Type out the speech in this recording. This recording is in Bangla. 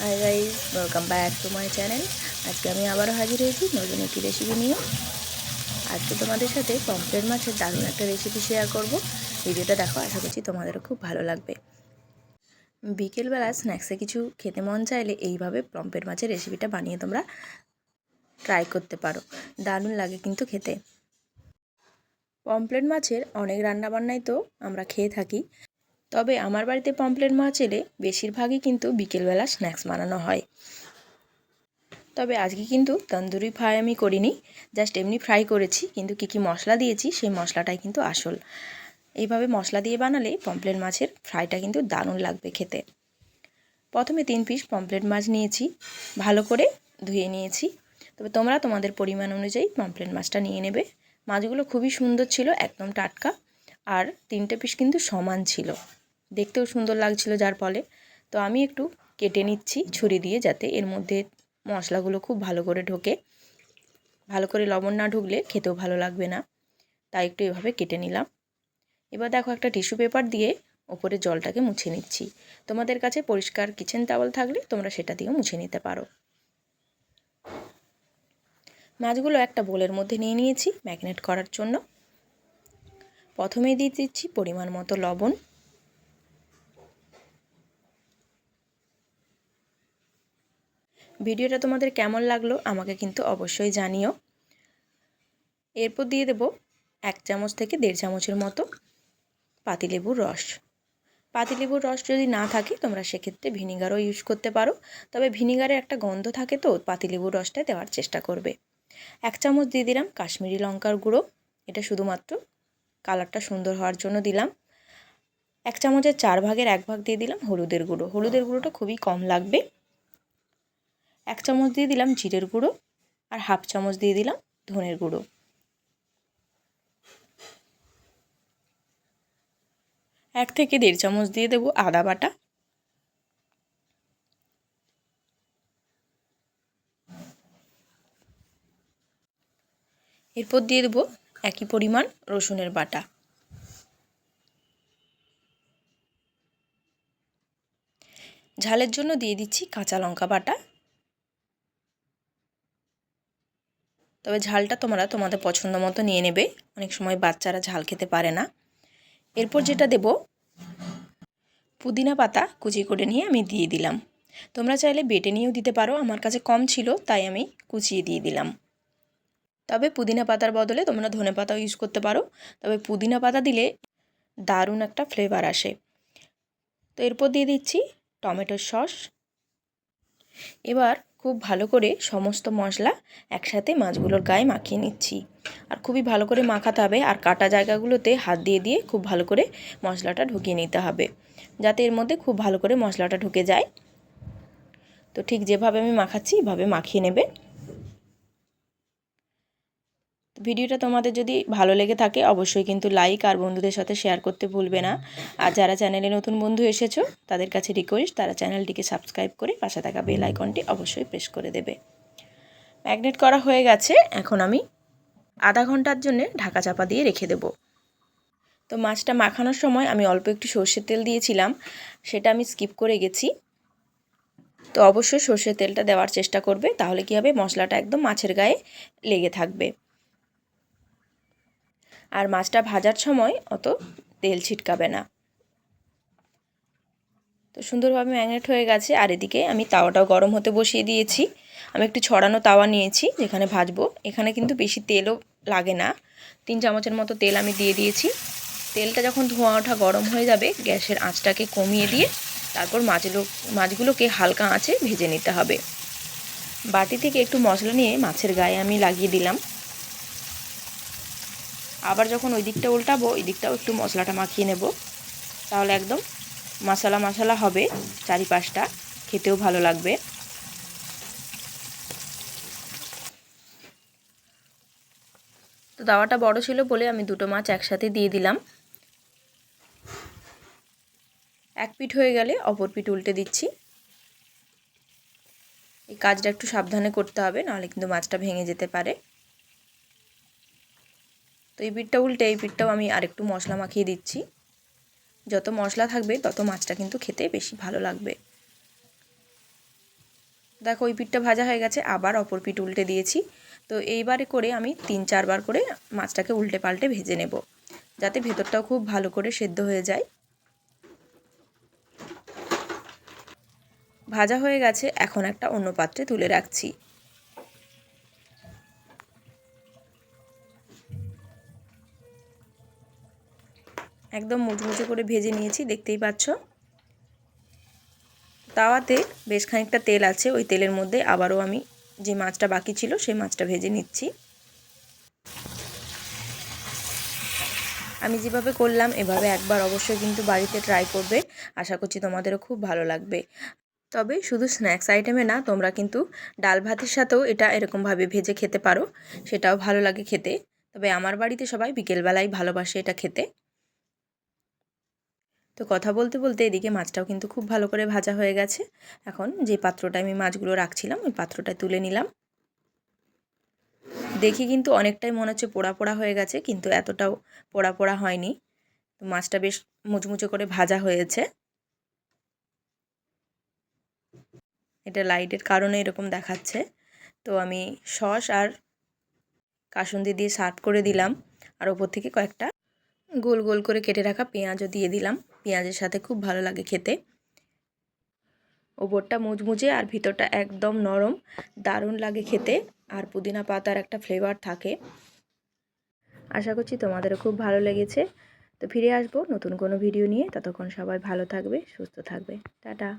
Hi guys welcome back to my channel আজকে আমি আবারও হাজির হয়েছি নতুন একটি রেসিপি নিয়ে। আজকে তোমাদের সাথে পম্পলেট মাছের দারুণ একটা রেসিপি শেয়ার করব। ভিডিওটা দেখো, আশা করছি তোমাদেরও খুব ভালো লাগবে। বিকেলবেলা স্ন্যাক্সে কিছু খেতে মন চাইলে এইভাবে পম্পলেট মাছের রেসিপিটা বানিয়ে তোমরা ট্রাই করতে পারো। দারুণ লাগে কিন্তু খেতে। পম্পলেট মাছের অনেক রান্নাবান্নাই তো আমরা খেয়ে থাকি। তবে আমার বাড়িতে পমপ্লেট মাছ এলে বেশিরভাগই কিন্তু বিকেলবেলা স্ন্যাক্স বানানো হয়। তবে আজকে কিন্তু তন্দুরি ফ্রাই আমি করিনি, জাস্ট এমনি ফ্রাই করেছি, কিন্তু কী কী মশলা দিয়েছি সেই মশলাটাই কিন্তু আসল। এইভাবে মশলা দিয়ে বানালে পমপ্লেট মাছের ফ্রাইটা কিন্তু দারুণ লাগবে খেতে। প্রথমে তিন পিস পমপ্লেট মাছ নিয়েছি, ভালো করে ধুয়ে নিয়েছি। তবে তোমরা তোমাদের পরিমাণ অনুযায়ী পমপ্লেট মাছটা নিয়ে নেবে। মাছগুলো খুবই সুন্দর ছিল, একদম টাটকা, আর তিনটে পিস কিন্তু সমান ছিল। দেখতেও সুন্দর লাগছিল যার ফলে। তো আমি একটু কেটে নিচ্ছি ছুরি দিয়ে যাতে এর মধ্যে মশলাগুলো খুব ভালো করে ঢোকে। ভালো করে লবণ না ঢুকলে খেতেও ভালো লাগবে না। তাই একটু এভাবে কেটে নিলাম। এবার দেখো একটা টিস্যু পেপার দিয়ে ওপরে জলটাকে মুছে নিচ্ছি। তোমাদের কাছে পরিষ্কার কিচেন টাওয়াল থাকলে তোমরা সেটা দিয়েও মুছে নিতে পারো। মাছগুলো একটা বোলের মধ্যে নিয়ে নিয়েছি ম্যাগনেট করার জন্য। প্রথমেই দিয়ে দিচ্ছি পরিমাণ মতো লবণ। ভিডিওটা তোমাদের কেমন লাগল আমাকে কিন্তু অবশ্যই জানিও। এরপর দিয়ে দেব এক চামচ থেকে দেড় চামচের মতো পাতিলেবুর রস। পাতিলেবুর রস যদি না থাকে, তোমরা সেক্ষেত্রে ভিনিগারও ইউজ করতে পারো। তবে ভিনিগারের একটা গন্ধ থাকে তো, পাতিলেবুর রসটা দেওয়ার চেষ্টা করবে। এক চামচ দিয়ে দিলাম কাশ্মীরি লঙ্কার গুঁড়ো। এটা শুধুমাত্র কালারটা সুন্দর হওয়ার জন্য দিলাম। এক চামচের চার ভাগের এক ভাগ দিয়ে দিলাম হলুদের গুঁড়ো। হলুদের গুঁড়োটা খুবই কম লাগবে। এক চামচ দিয়ে দিলাম জিরের গুঁড়ো আর হাফ চামচ দিয়ে দিলাম ধনের গুঁড়ো। এক থেকে দেড় চামচ দিয়ে দেবো আদা বাটা। এরপর দিয়ে দেবো একই পরিমাণ রসুনের বাটা। ঝালের জন্য দিয়ে দিচ্ছি কাঁচা লঙ্কা বাটা। তবে ঝালটা তোমরা তোমাদের পছন্দ মতো নিয়ে নেবে। অনেক সময় বাচ্চারা ঝাল খেতে পারে না। এরপর যেটা দেব, পুদিনা পাতা কুচি করে নিয়ে আমি দিয়ে দিলাম। তোমরা চাইলে বেটে নিয়েও দিতে পারো, আমার কাছে কম ছিল, তাই আমি কুচিয়ে দিয়ে দিলাম। তবে পুদিনা পাতার বদলে তোমরা ধনে পাতাও ইউজ করতে পারো। তবে পুদিনা পাতা দিলে দারুণ একটা ফ্লেভার আসে। তো এরপর দিয়ে দিচ্ছি টমেটোর সস। এবার খুব ভালো করে সমস্ত মশলা একসাথে মাছগুলোর গায়ে মাখিয়ে নিচ্ছি। আর খুবই ভালো করে মাখাতে হবে আর কাটা জায়গাগুলোতে হাত দিয়ে দিয়ে খুব ভালো করে মশলাটা ঢুকিয়ে নিতে হবে, যাতে এর মধ্যে খুব ভালো করে মশলাটা ঢুকে যায়। তো ঠিক যেভাবে আমি মাখাচ্ছি, এভাবে মাখিয়ে নেবে। ভিডিওটা তোমাদের যদি ভালো লেগে থাকে, অবশ্যই কিন্তু লাইক আর বন্ধুদের সাথে শেয়ার করতে ভুলবে না। আর যারা চ্যানেলে নতুন বন্ধু এসেছ, তাদের কাছে রিকোয়েস্ট তারা চ্যানেলটিকে সাবস্ক্রাইব করে পাশে থাকা বেল আইকনটি অবশ্যই প্রেস করে দেবে। ম্যাগনেট করা হয়ে গেছে, এখন আমি আধা ঘণ্টার জন্য ঢাকা চাপা দিয়ে রেখে দেব। তো মাছটা মাখানোর সময় আমি অল্প একটু সর্ষের তেল দিয়েছিলাম, সেটা আমি স্কিপ করে গেছি। তো অবশ্যই সর্ষের তেলটা দেওয়ার চেষ্টা করবে, তাহলে কী হবে? মশলাটা একদম মাছের গায়ে লেগে থাকবে। আর মাছটা ভাজার সময় অত তেল ছিটকাবে না। তো সুন্দরভাবে ম্যাগনেট হয়ে গেছে, আর এদিকে আমি তাওয়াটাও গরম হতে বসিয়ে দিয়েছি। আমি একটু ছড়ানো তাওয়া নিয়েছি, যেখানে ভাজবো। এখানে কিন্তু বেশি তেলও লাগে না। তিন চামচের মতো তেল আমি দিয়ে দিয়েছি। তেলটা যখন ধোঁয়া ওঠা গরম হয়ে যাবে, গ্যাসের আঁচটাকে কমিয়ে দিয়ে তারপর মাছগুলো, মাছগুলোকে হালকা আঁচে ভেজে নিতে হবে। বাটি থেকে একটু মশলা নিয়ে মাছের গায়ে আমি লাগিয়ে দিলাম। আবার যখন ওই দিকটা উল্টাবো, ওই দিকটাও একটু মশলাটা মাখিয়ে নেব। তাহলে একদম মশলা মশলা হবে চারিপাশটা। খেতেও ভালো লাগবে। তো দাওয়াটা বড় ছিল বলে আমি দুটো মাছ একসাথে দিয়ে দিলাম। এক পিঠ হয়ে গেলে অপর পিঠ উল্টে দিচ্ছি। এই কাজটা একটু সাবধানে করতে হবে, নাহলে কিন্তু মাছটা ভেঙে যেতে পারে। তো এই পিঠটা উল্টে, এই পিঠটাও আমি আরেকটু মশলা মাখিয়ে দিচ্ছি। যত মশলা থাকবে, তত মাছটা কিন্তু খেতে বেশি ভালো লাগবে। দেখো ওই পিঠটা ভাজা হয়ে গেছে, আবার অপর পিঠ উল্টে দিয়েছি। তো এইবারে করে আমি তিন, চারবার করে মাছটাকে উল্টে পাল্টে ভেজে নেব, যাতে ভেতরটাও খুব ভালো করে সেদ্ধ হয়ে যায়। ভাজা হয়ে গেছে, এখন একটা অন্য পাত্রে তুলে রাখছি। একদম মুচমুচে করে ভেজে নিয়েছি, দেখতেই পাচ্ছ। তাওয়াতে বেশ খানিকটা তেল আছে, ওই তেলের মধ্যে আবারও আমি যে মাছটা বাকি ছিল সেই মাছটা ভেজে নিচ্ছি। আমি যেভাবে করলাম, এভাবে একবার অবশ্যই কিন্তু বাড়িতে ট্রাই করবে। আশা করছি তোমাদেরও খুব ভালো লাগবে। তবে শুধু স্ন্যাক্স আইটেমে না, তোমরা কিন্তু ডাল ভাতের সাথেও এটা এরকমভাবে ভেজে খেতে পারো, সেটাও ভালো লাগে খেতে। তবে আমার বাড়িতে সবাই বিকেলবেলায় ভালোবাসে এটা খেতে। তো কথা বলতে বলতে এদিকে মাছটাও কিন্তু খুব ভালো করে ভাজা হয়ে গেছে। এখন যে পাত্রটায় আমি মাছগুলো রাখছিলাম, ওই পাত্রটা তুলে নিলাম। দেখি কিন্তু অনেকটাই মনে হচ্ছে পোড়া পোড়া হয়ে গেছে, কিন্তু এতটাও পোড়া পোড়া হয়নি। তো মাছটা বেশ মুচমুচে করে ভাজা হয়েছে। এটা লাইটের কারণে এরকম দেখাচ্ছে। তো আমি সস আর কাসুন্দি দিয়ে সার্ভ করে দিলাম। আর ওপর থেকে কয়েকটা গোল গোল করে কেটে রাখা পেঁয়াজও দিয়ে দিলাম। পেঁয়াজের সাথে খুব ভালো লাগে খেতে। ওপরটা মুচমুচে আর ভিতরটা একদম নরম। দারুণ লাগে খেতে। আর পুদিনা পাতার একটা ফ্লেভার থাকে। আশা করছি তোমাদেরও খুব ভালো লেগেছে। তো ফিরে আসব নতুন কোনো ভিডিও নিয়ে। ততক্ষণ সবাই ভালো থাকবে, সুস্থ থাকবে। টাটা।